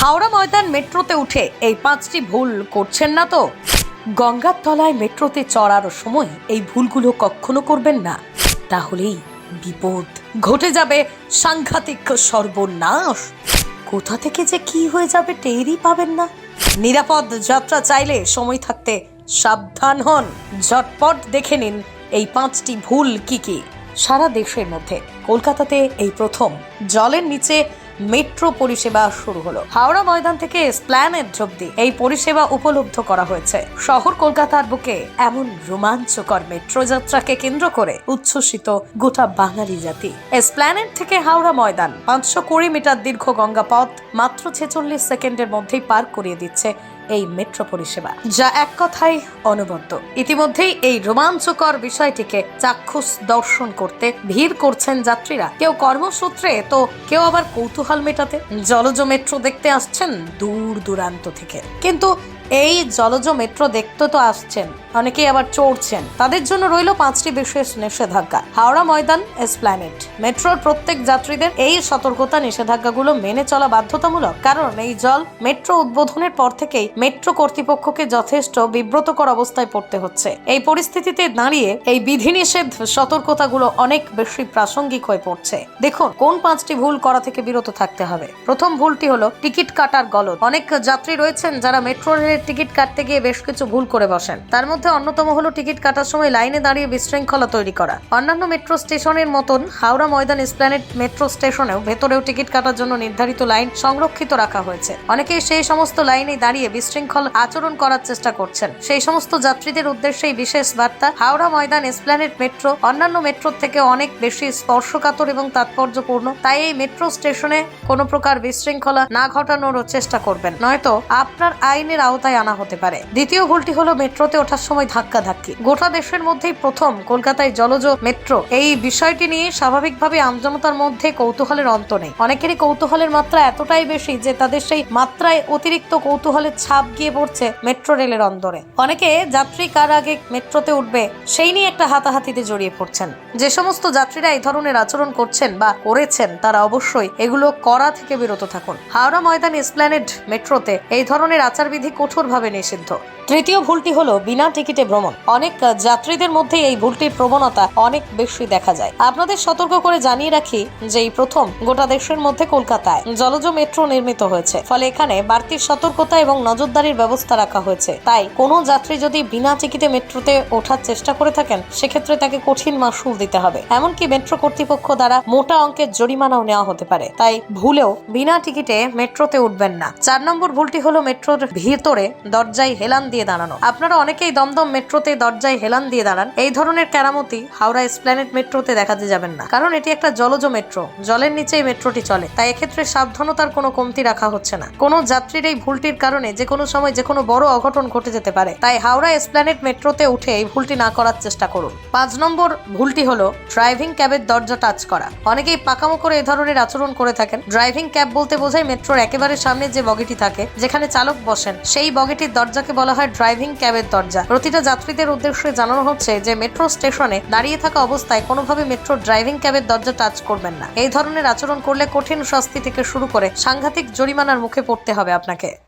হাওড়া ময়দান মেট্রোতে উঠে এই পাঁচটি ভুল করছেন না তো? গঙ্গার তলায় মেট্রোতে চড়ার সময় এই ভুলগুলো কখনো করবেন না। তাহলেই বিপদ। ঘটে যাবে সাংঘাতিক সর্বনাশ। কোথা থেকে যে কি হয়ে যাবে টেরই পাবেন না। নিরাপদ যাত্রা চাইলে সময় থাকতে সাবধান হন। ঝটপট দেখে নিন এই পাঁচটি ভুল কি কি। সারা দেশের মধ্যে কলকাতাতে এই প্রথম। জলের নিচে মেট্রো পরিষেবা শুরু হলো। হাওড়া ময়দান থেকে স্প্ল্যানেড অব্দি এই পরিষেবা উপলব্ধ করা হয়েছে। শহর কলকাতার বুকে এমন রোমাঞ্চকর মেট্রো যাত্রাকে কেন্দ্র করে উচ্ছ্বসিত গোটা বাঙালি জাতি। স্প্ল্যানেড থেকে হাওড়া ময়দান পাঁচশো কুড়ি মিটার দীর্ঘ গঙ্গা পথ মাত্র ছেচল্লিশ সেকেন্ডের মধ্যেই পার করিয়ে দিচ্ছে এই মেট্রো পরিষেবা, যা এক কথায় অনবদ্য। ইতিমধ্যেই এই রোমাঞ্চকর বিষয়টিকে চাক্ষুষ দর্শন করতে ভিড় করছেন যাত্রীরা। কেউ কর্মসূত্রে, তো কেউ আবার কৌতূহল মেটাতে। জলজ মেট্রো দেখতে আসছেন দূর দূরান্ত থেকে। কিন্তু এই জলজ মেট্রো দেখতে তো আসছেন, অনেকেই আবার চড়ছেন। তাদের জন্য রইল পাঁচটি বিশেষ নিষেধাজ্ঞা। হাওড়া ময়দান, এসপ্ল্যানেট। মেট্রোর প্রত্যেক যাত্রীদের এই সতর্কতা নিষেধাজ্ঞাগুলো মেনে চলা বাধ্যতামূলক, কারণ এই জল মেট্রো উদ্বোধনের পর থেকেই মেট্রো কর্তৃপক্ষকে যথেষ্ট বিব্রতকর অবস্থায় পড়তে হচ্ছে। এই পরিস্থিতিতে দাঁড়িয়ে এই বিধিনিষেধ সতর্কতাগুলো অনেক বেশি প্রাসঙ্গিক হয়ে পড়ছে। দেখুন, কোন পাঁচটি ভুল করা থেকে বিরত থাকতে হবে? প্রথম ভুলটি হলো টিকিট কাটার গলদ। অনেক যাত্রী রয়েছেন যারা মেট্রো রেলের টিকিট কাটতে গিয়ে বেশ কিছু ভুল করে বসেন। তার মধ্যে অন্যতম হলো টিকিট কাটার সময় লাইনে দাঁড়িয়ে বিশৃঙ্খলা তৈরি করা। অন্যান্য মেট্রো স্টেশনের মতন হাওড়া ময়দান এসপ্ল্যানেট মেট্রো স্টেশনেও ভেতরেও টিকিট কাটার জন্য নির্ধারিত লাইন সংরক্ষিত রাখা হয়েছে। অনেকেই সেই সমস্ত লাইনে দাঁড়িয়ে বিশৃঙ্খল আচরণ করার চেষ্টা করছেন। সেই সমস্ত যাত্রীদের উদ্দেশ্যেই বিশেষ বার্তা হাওড়া ময়দান এসপ্ল্যানেট মেট্রো অন্যান্য মেট্রোর থেকে অনেক বেশি স্পর্শকাতর এবং তাৎপর্যপূর্ণ। তাই এই মেট্রো স্টেশনে কোনো প্রকার বিশৃঙ্খলা না ঘটানোরও চেষ্টা করবেন। নয়তো আপনার আইনের আওতায় আনা হতে পারে। দ্বিতীয় ভুলটি হলো মেট্রোতে ওঠার সময় ধাক্কা ধাক্কি। গোটা দেশের মধ্যেই প্রথম কলকাতায় জলজ মেট্রো। এই বিষয়টি নিয়ে স্বাভাবিকভাবে আমজনতার মধ্যে কৌতূহলের অন্ত নেই। অনেকেরই কৌতূহলের মাত্রা এতটাই বেশি যে তাদের সেই মাত্রায় অতিরিক্ত কৌতূহলের ছাপ গিয়ে পড়ছে মেট্রো রেলের অন্দরে। অনেকে যাত্রী কার আগে মেট্রোতে উঠবে সেই নিয়ে একটা হাতাহাতিতে জড়িয়ে পড়ছেন। যে সমস্ত যাত্রীরা এই ধরনের আচরণ করছেন বা করেছেন, তারা অবশ্যই এগুলো করা থেকে বিরত থাকুন। হাওড়া ময়দান এসপ্ল্যানেড মেট্রোতে এই ধরনের আচারবিধি কঠোরভাবে নিষিদ্ধ। তৃতীয় ভুলটি হলো বিনা টিকিটে ভ্রমণ। অনেক যাত্রীদের মধ্যে এই ভুলটির প্রবণতা অনেক বেশি দেখা যায়। আপনাদের সতর্ক করে জানিয়ে রাখি যে এই প্রথম গোটা দেশের মধ্যে কলকাতায় জলজ মেট্রো নির্মিত হয়েছে। ফলে এখানে বাড়তি সতর্কতা এবং নজরদারির ব্যবস্থা রাখা হয়েছে। তাই কোনো যাত্রী যদি বিনা টিকিটে মেট্রোতে ওঠার চেষ্টা করে থাকেন, সেক্ষেত্রে তাকে কঠিন মাসুল দিতে হবে। এমনকি মেট্রো কর্তৃপক্ষ দ্বারা মোটা অঙ্কের জরিমানাও নেওয়া হতে পারে। তাই ভুলেও বিনা টিকিটে মেট্রোতে উঠবেন না। চার নম্বর ভুলটি হলো মেট্রোর ভিতরে দরজায় হেলান দিয়ে দাঁড়ানো। আপনারা অনেকেই দমদম মেট্রোতে দরজায় হেলান দিয়ে দাঁড়ান। এই ধরনের কেরামতি হাওড়া এসপ্ল্যানেট মেট্রোতে দেখাতে যাবেন না। কারণ এটি একটা জলজ মেট্রো। জলের নিচেই মেট্রোটি চলে। তাই এক্ষেত্রে সাবধানতার কোনো কমতি রাখা হচ্ছে না। কোনো যাত্রীর এই ভুলটির কারণে যে কোনো সময় যে কোনো বড় অঘটন ঘটে যেতে পারে। তাই হাওড়া এসপ্ল্যানেট মেট্রোতে উঠে এই ভুলটি না করার চেষ্টা করুন। পাঁচ নম্বর ভুলটি হলো ড্রাইভিং ক্যাবের দরজা টাচ করা। অনেকেই পাকামো করে এই ধরনের আচরণ করে থাকেন। ড্রাইভিং ক্যাব বলতে বোঝায় মেট্রোর একেবারে সামনে যে বগিটি থাকে, যেখানে চালক বসেন, সেই বগিটির দরজাকে বলা হয় ড্রাইভিং ক্যাবের দরজা। প্রতিটা যাত্রীদের উদ্দেশ্যে জানানো হচ্ছে যে, মেট্রো স্টেশনে দাঁড়িয়ে থাকা অবস্থায় কোনোভাবে মেট্রো ড্রাইভিং ক্যাবের দরজা টাচ করবেন না। এই ধরনের আচরণ করলে কঠিন শাস্তি থেকে শুরু করে সাংঘাতিক জরিমানার মুখে পড়তে হবে আপনাকে।